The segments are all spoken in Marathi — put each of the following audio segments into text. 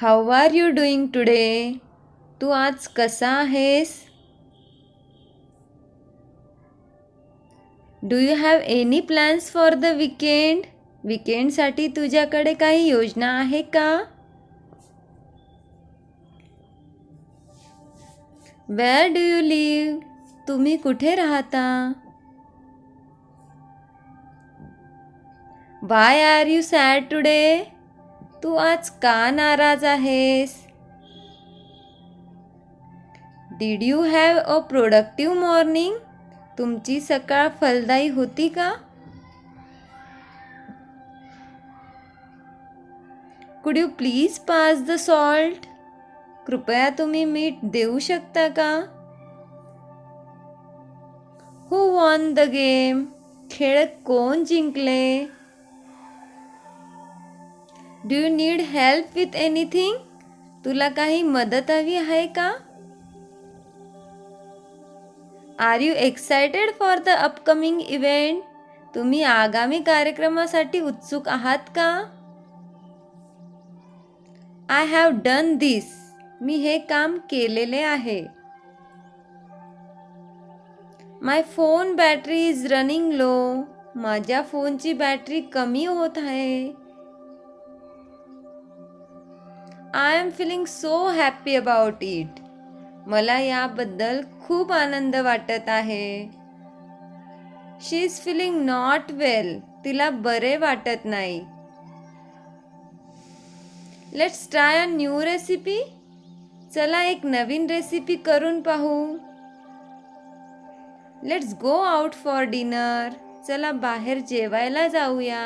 How are you doing today तू आज कसा आहेस? Do you have any plans for the weekend विकेंडसाठी तुझ्याकडे काही योजना आहे का? वेअर डू यू लिव्ह तुम्ही कुठे राहता? Why are you sad today तू आज का नाराज आहेस? Did you have a productive morning तुमची सकाळ फलदायी होती का? Could you please pass the salt कृपया तुम्ही मीठ देऊ शकता का? हु वॉन द गेम खेळ कोण जिंकले? Do you need help with anything तुला काही मदत हवी आहे का? Are you excited for the upcoming event तुम्ही आगामी कार्यक्रमासाठी उत्सुक आहात का? आय हॅव डन दिस मी हे काम केलेले आहे. My phone battery is running low माझ्या फोनची बॅटरी कमी होत आहे. I am feeling so happy about it मला याबद्दल खूप आनंद वाटत आहे. She is feeling not well तिला बरे वाटत नाही. Let's try a new recipe चला एक नवीन रेसिपी करून पाहू. Let's go out for dinner चला बाहेर जेवायला जाऊया.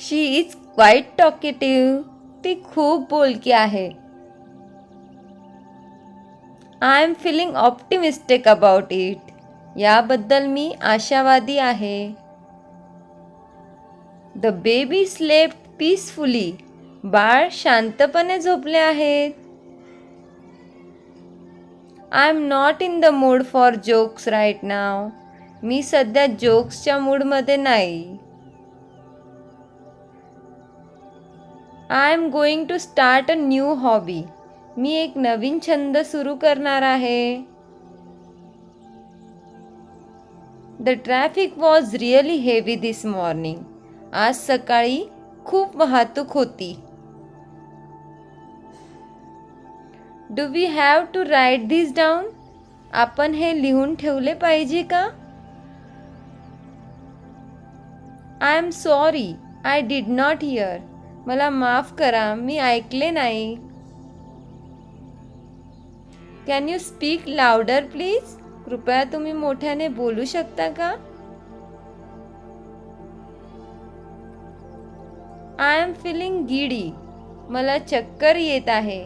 शी इज क्वाईट टॉकेटिव्ह ती खूप बोलकी आहे. I am feeling optimistic about it याबद्दल मी आशावादी आहे. द बेबी स्लेप्ट पीसफुली बाळ शांतपणे झोपले आहेत. I am not in the mood for jokes right now मी सध्या जोक्सच्या मूडमध्ये नाही. I am going to start a new hobby मी एक नवीन छंद सुरू करणार आहे. The traffic was really heavy this morning आज सकाळी खूप वाहतूक होती. Do we have to write this down आपण हे लिहून ठेवले पाहिजे का? I am sorry I did not hear मला माफ करा मी ऐकले नाही. Can you speak louder please कृपया तुम्ही मोठ्याने बोलू शकता का? आय एम फिलिंग गिडी मला चक्कर येत आहे.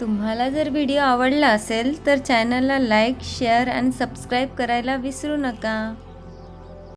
तुम्हाला जर व्हिडिओ आवडला असेल तर चॅनलला लाईक शेअर आणि सबस्क्राईब करायला विसरू नका.